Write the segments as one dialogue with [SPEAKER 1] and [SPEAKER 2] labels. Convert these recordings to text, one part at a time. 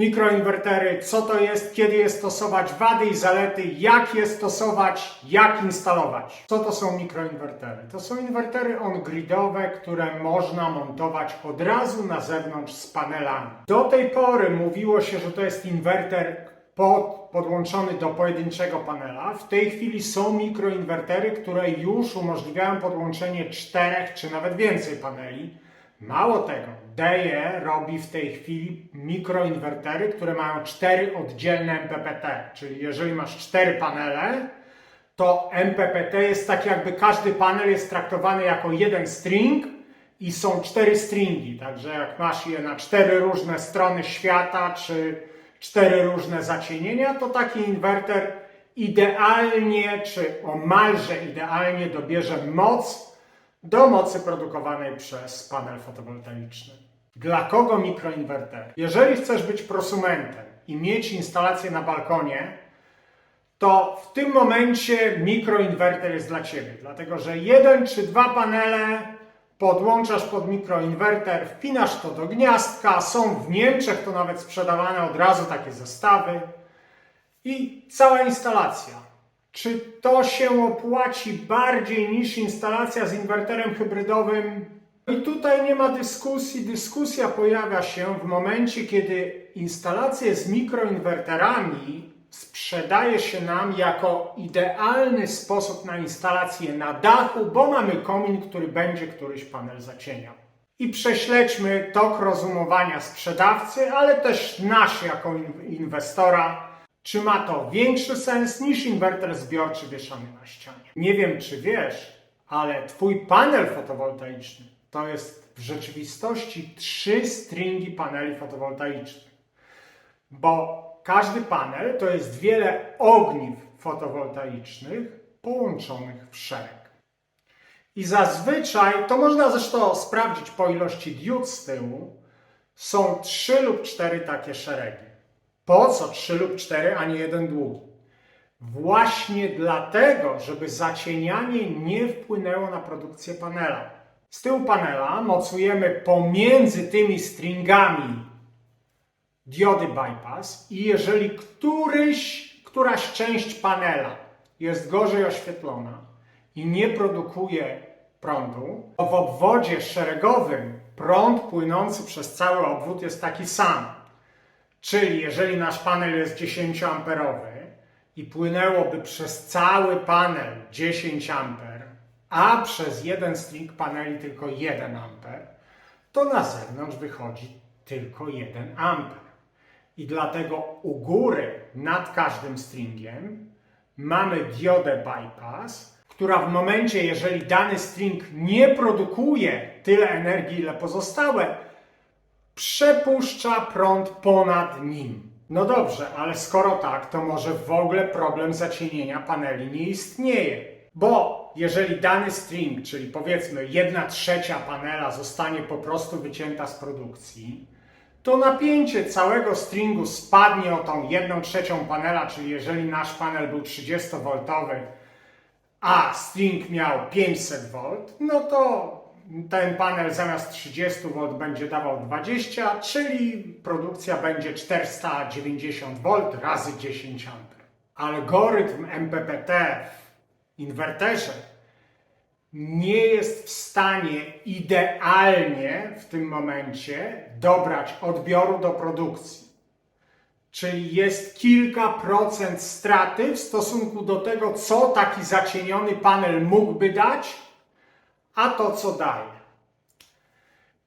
[SPEAKER 1] Mikroinwertery, co to jest, kiedy je stosować, wady i zalety, jak je stosować, jak instalować. Co to są mikroinwertery? To są inwertery on-gridowe, które można montować od razu na zewnątrz z panelami. Do tej pory mówiło się, że to jest inwerter pod, podłączony do pojedynczego panela. W tej chwili są mikroinwertery, które już umożliwiają podłączenie czterech czy nawet więcej paneli. Mało tego, DE robi w tej chwili mikroinwertery, które mają cztery oddzielne MPPT. Czyli jeżeli masz cztery panele, to MPPT jest tak jakby każdy panel jest traktowany jako jeden string i są cztery stringi. Także jak masz je na cztery różne strony świata, czy cztery różne zacienienia, to taki inwerter idealnie, czy omalże idealnie dobierze moc do mocy produkowanej przez panel fotowoltaiczny. Dla kogo mikroinwerter? Jeżeli chcesz być prosumentem i mieć instalację na balkonie, to w tym momencie mikroinwerter jest dla Ciebie, dlatego że jeden czy dwa panele podłączasz pod mikroinwerter, wpinasz to do gniazdka, są w Niemczech to nawet sprzedawane od razu takie zestawy i cała instalacja. Czy to się opłaci bardziej niż instalacja z inwerterem hybrydowym? I tutaj nie ma dyskusji. Dyskusja pojawia się w momencie, kiedy instalacje z mikroinwerterami sprzedaje się nam jako idealny sposób na instalację na dachu, bo mamy komin, który będzie któryś panel zacieniał. I prześledźmy tok rozumowania sprzedawcy, ale też nasz jako in- inwestora, czy ma to większy sens niż inwerter zbiorczy wieszany na ścianie. Nie wiem, czy wiesz, ale Twój panel fotowoltaiczny to jest w rzeczywistości trzy stringi paneli fotowoltaicznych. Bo każdy panel to jest wiele ogniw fotowoltaicznych połączonych w szereg. I zazwyczaj, to można zresztą sprawdzić po ilości diod z tyłu, są trzy lub cztery takie szeregi. Po co trzy lub cztery, a nie jeden długi? Właśnie dlatego, żeby zacienianie nie wpłynęło na produkcję panela. Z tyłu panela mocujemy pomiędzy tymi stringami diody bypass i jeżeli któryś, któraś część panela jest gorzej oświetlona i nie produkuje prądu, to w obwodzie szeregowym prąd płynący przez cały obwód jest taki sam. Czyli jeżeli nasz panel jest 10 amperowy i płynęłoby przez cały panel 10 amper, a przez jeden string paneli tylko 1 amper, to na zewnątrz wychodzi tylko 1 amper. I dlatego u góry nad każdym stringiem mamy diodę bypass, która w momencie, jeżeli dany string nie produkuje tyle energii, ile pozostałe, przepuszcza prąd ponad nim. No dobrze, ale skoro tak, to może w ogóle problem zacienienia paneli nie istnieje. Bo jeżeli dany string, czyli powiedzmy 1 trzecia panela zostanie po prostu wycięta z produkcji, to napięcie całego stringu spadnie o tą 1 trzecią panela, czyli jeżeli nasz panel był 30V, a string miał 500V, no to ten panel zamiast 30V będzie dawał 20, czyli produkcja będzie 490V razy 10 A. Algorytm MPPT w inwerterze nie jest w stanie idealnie w tym momencie dobrać odbioru do produkcji. Czyli jest kilka procent straty w stosunku do tego, co taki zacieniony panel mógłby dać, a to, co daje.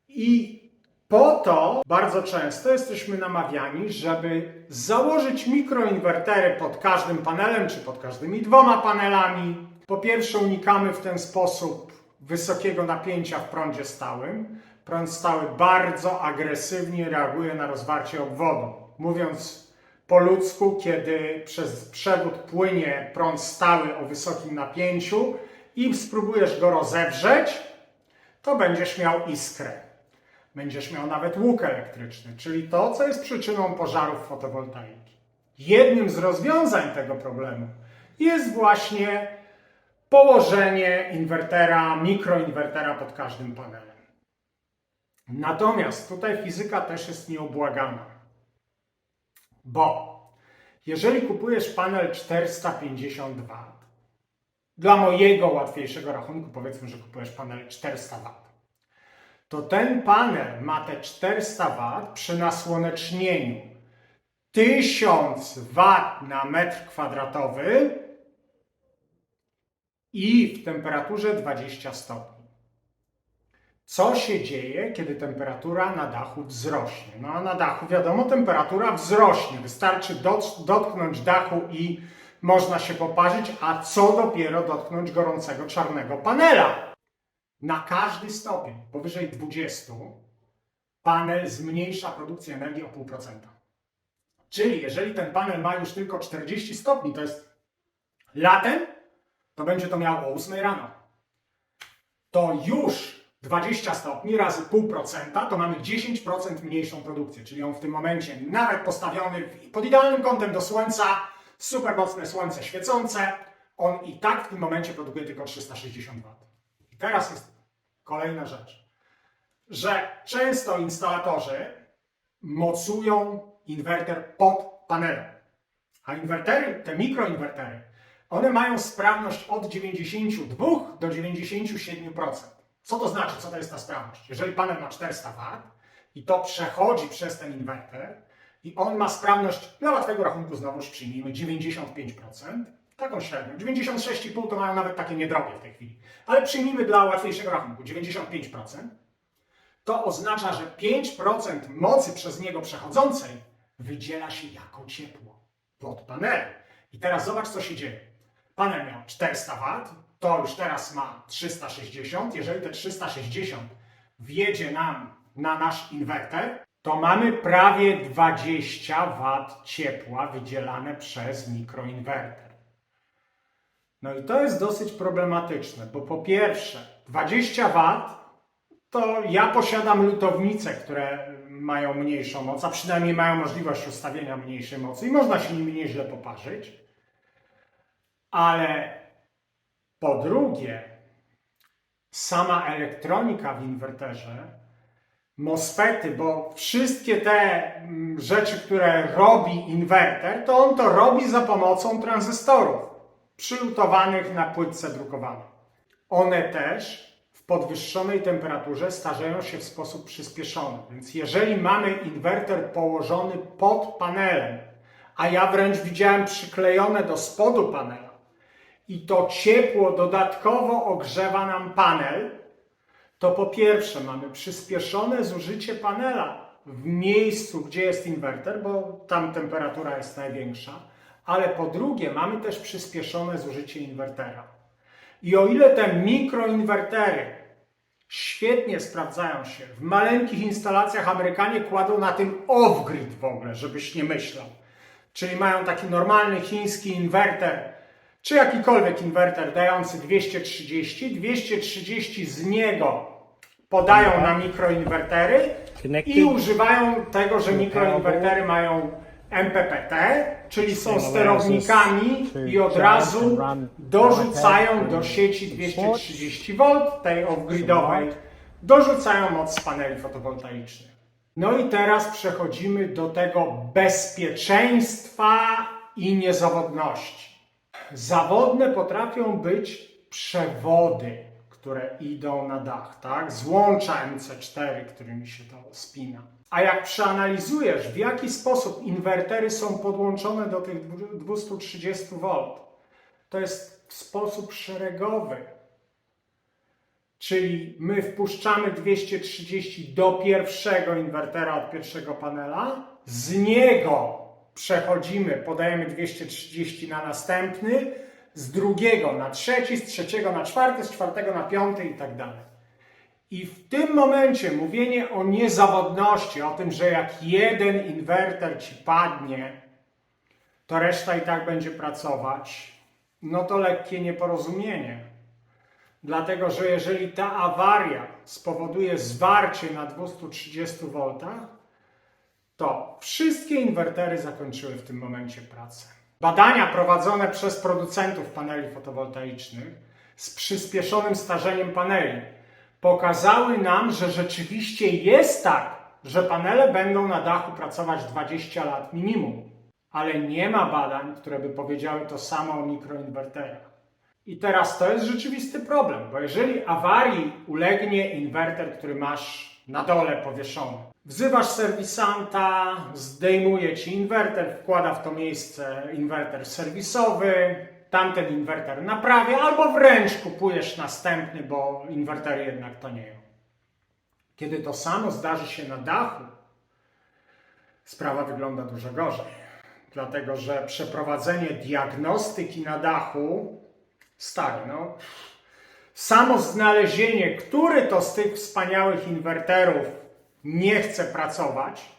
[SPEAKER 1] I po to bardzo często jesteśmy namawiani, żeby założyć mikroinwertery pod każdym panelem, czy pod każdymi dwoma panelami. Po pierwsze, unikamy w ten sposób wysokiego napięcia w prądzie stałym. Prąd stały bardzo agresywnie reaguje na rozwarcie obwodu. Mówiąc po ludzku, kiedy przez przewód płynie prąd stały o wysokim napięciu i spróbujesz go rozewrzeć, to będziesz miał iskrę. Będziesz miał nawet łuk elektryczny, czyli to, co jest przyczyną pożarów fotowoltaiki. Jednym z rozwiązań tego problemu jest właśnie położenie inwertera, mikroinwertera pod każdym panelem. Natomiast tutaj fizyka też jest nieubłagana. Bo jeżeli kupujesz panel 450 W, dla mojego łatwiejszego rachunku powiedzmy, że kupujesz panel 400 W, to ten panel ma te 400 W przy nasłonecznieniu 1000 W na metr kwadratowy i w temperaturze 20 stopni. Co się dzieje, kiedy temperatura na dachu wzrośnie? No a na dachu, wiadomo, temperatura wzrośnie. Wystarczy dot- dotknąć dachu i można się poparzyć, a co dopiero dotknąć gorącego czarnego panela. Na każdy stopień powyżej 20 panel zmniejsza produkcję energii o 0,5%. Czyli jeżeli ten panel ma już tylko 40 stopni, to jest latem, to będzie to miało o 8 rano. To już 20 stopni razy 0,5% to mamy 10% mniejszą produkcję. Czyli on w tym momencie, nawet postawiony pod idealnym kątem do słońca, super mocne słońce świecące, on i tak w tym momencie produkuje tylko 360 W. I teraz jest kolejna rzecz, że często instalatorzy mocują inwerter pod panelem. A inwertery, te mikroinwertery, one mają sprawność od 92 do 97%. Co to znaczy? Co to jest ta sprawność? Jeżeli panel ma 400 W i to przechodzi przez ten inwerter i on ma sprawność, dla łatwego rachunku znowuż przyjmijmy 95%, taką średnią. 96,5 to mają nawet takie niedrogie w tej chwili. Ale przyjmijmy dla łatwiejszego rachunku 95%, to oznacza, że 5% mocy przez niego przechodzącej wydziela się jako ciepło pod panelem. I teraz zobacz, co się dzieje. Panel miał 400 W, to już teraz ma 360. Jeżeli te 360 wjedzie nam na nasz inwerter, to mamy prawie 20 W ciepła wydzielane przez mikroinwerter. No i to jest dosyć problematyczne, bo po pierwsze, 20 W to ja posiadam lutownice, które mają mniejszą moc, a przynajmniej mają możliwość ustawienia mniejszej mocy i można się nimi nieźle poparzyć. Ale po drugie, sama elektronika w inwerterze, MOSFETy, bo wszystkie te mm, rzeczy, które robi inwerter, to on to robi za pomocą tranzystorów przylutowanych na płytce drukowanej. One też w podwyższonej temperaturze starzeją się w sposób przyspieszony. Więc jeżeli mamy inwerter położony pod panelem, a ja wręcz widziałem przyklejone do spodu panela, i to ciepło dodatkowo ogrzewa nam panel, to po pierwsze mamy przyspieszone zużycie panela w miejscu, gdzie jest inwerter, bo tam temperatura jest największa, ale po drugie mamy też przyspieszone zużycie inwertera. I o ile te mikroinwertery świetnie sprawdzają się w maleńkich instalacjach, Amerykanie kładą na tym off-grid w ogóle, żebyś nie myślał. Czyli mają taki normalny chiński inwerter, czy jakikolwiek inwerter dający 230, 230 z niego podają na mikroinwertery i używają tego, że mikroinwertery mają MPPT, czyli są sterownikami i od razu dorzucają do sieci 230 V, tej off-gridowej, dorzucają moc z paneli fotowoltaicznych. No i teraz przechodzimy do tego bezpieczeństwa i niezawodności. Zawodne potrafią być przewody, które idą na dach, tak? Złącza MC4, którymi się to spina. A jak przeanalizujesz, w jaki sposób inwertery są podłączone do tych 230 V, to jest w sposób szeregowy. Czyli my wpuszczamy 230 do pierwszego inwertera od pierwszego panela, z niego przechodzimy, podajemy 230 na następny, z drugiego na trzeci, z trzeciego na czwarty, z czwartego na piąty i tak dalej. I w tym momencie mówienie o niezawodności, o tym, że jak jeden inwerter ci padnie, to reszta i tak będzie pracować, no to lekkie nieporozumienie. Dlatego, że jeżeli ta awaria spowoduje zwarcie na 230 V, to wszystkie inwertery zakończyły w tym momencie pracę. Badania prowadzone przez producentów paneli fotowoltaicznych z przyspieszonym starzeniem paneli pokazały nam, że rzeczywiście jest tak, że panele będą na dachu pracować 20 lat minimum. ale nie ma badań, które by powiedziały to samo o mikroinwerterach. I teraz to jest rzeczywisty problem, bo jeżeli awarii ulegnie inwerter, który masz na dole powieszony, wzywasz serwisanta, zdejmuje ci inwerter, wkłada w to miejsce inwerter serwisowy, tamten inwerter naprawia, albo wręcz kupujesz następny, bo inwertery jednak tanieją. Kiedy to samo zdarzy się na dachu, sprawa wygląda dużo gorzej. Dlatego, że przeprowadzenie diagnostyki na dachu, stary, no, samo znalezienie, który to z tych wspaniałych inwerterów nie chce pracować,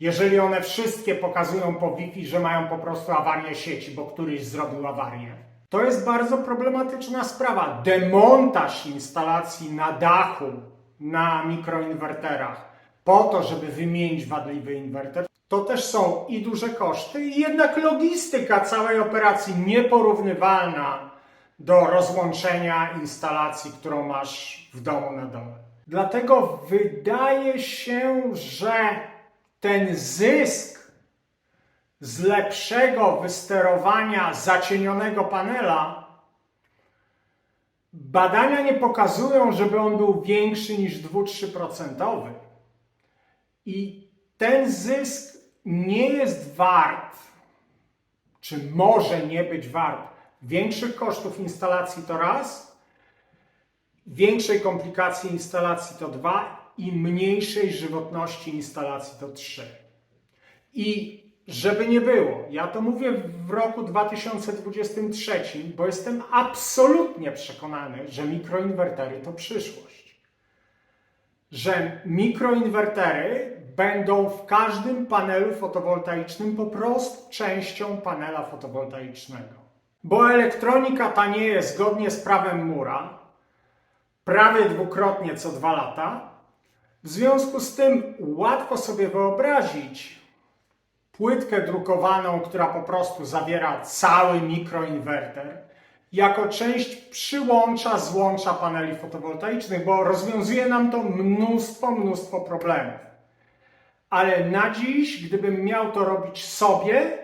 [SPEAKER 1] jeżeli one wszystkie pokazują po Wi-Fi, że mają po prostu awarię sieci, bo któryś zrobił awarię. To jest bardzo problematyczna sprawa. Demontaż instalacji na dachu na mikroinwerterach po to, żeby wymienić wadliwy inwerter, to też są i duże koszty, i jednak logistyka całej operacji nieporównywalna do rozłączenia instalacji, którą masz w domu na dole. Dlatego wydaje się, że ten zysk z lepszego wysterowania zacienionego panela badania nie pokazują, żeby on był większy niż 2-3%. I ten zysk nie jest wart, czy może nie być wart większych kosztów instalacji to raz, większej komplikacji instalacji to dwa i mniejszej żywotności instalacji to trzy. I żeby nie było, ja to mówię w roku 2023, bo jestem absolutnie przekonany, że mikroinwertery to przyszłość. Że mikroinwertery będą w każdym panelu fotowoltaicznym po prostu częścią panela fotowoltaicznego. Bo elektronika tanieje zgodnie z prawem Mura prawie dwukrotnie co dwa lata. W związku z tym łatwo sobie wyobrazić płytkę drukowaną, która po prostu zawiera cały mikroinwerter, jako część przyłącza, złącza paneli fotowoltaicznych, bo rozwiązuje nam to mnóstwo, mnóstwo problemów. Ale na dziś, gdybym miał to robić sobie,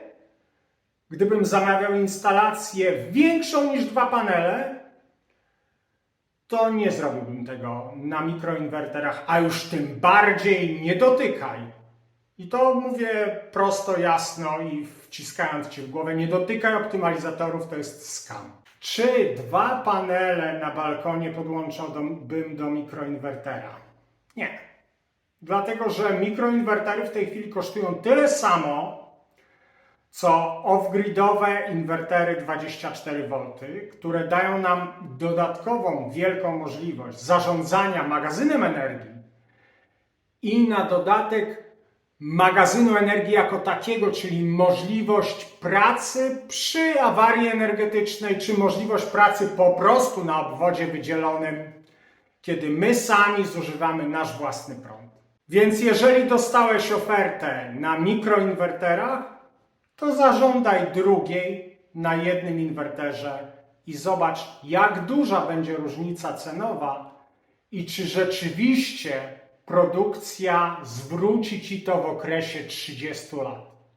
[SPEAKER 1] gdybym zamawiał instalację większą niż dwa panele, to nie zrobiłbym tego na mikroinwerterach, a już tym bardziej nie dotykaj. I to mówię prosto, jasno i wciskając ci w głowę, nie dotykaj optymalizatorów, to jest skam. Czy dwa panele na balkonie podłączyłbym do mikroinwertera? Nie. Dlatego, że mikroinwertery w tej chwili kosztują tyle samo, co off-gridowe inwertery 24V, które dają nam dodatkową wielką możliwość zarządzania magazynem energii i na dodatek magazynu energii jako takiego, czyli możliwość pracy przy awarii energetycznej, czy możliwość pracy po prostu na obwodzie wydzielonym, kiedy my sami zużywamy nasz własny prąd. Więc jeżeli dostałeś ofertę na mikroinwerterach, to zażądaj drugiej na jednym inwerterze i zobacz, jak duża będzie różnica cenowa i czy rzeczywiście produkcja zwróci ci to w okresie 30 lat.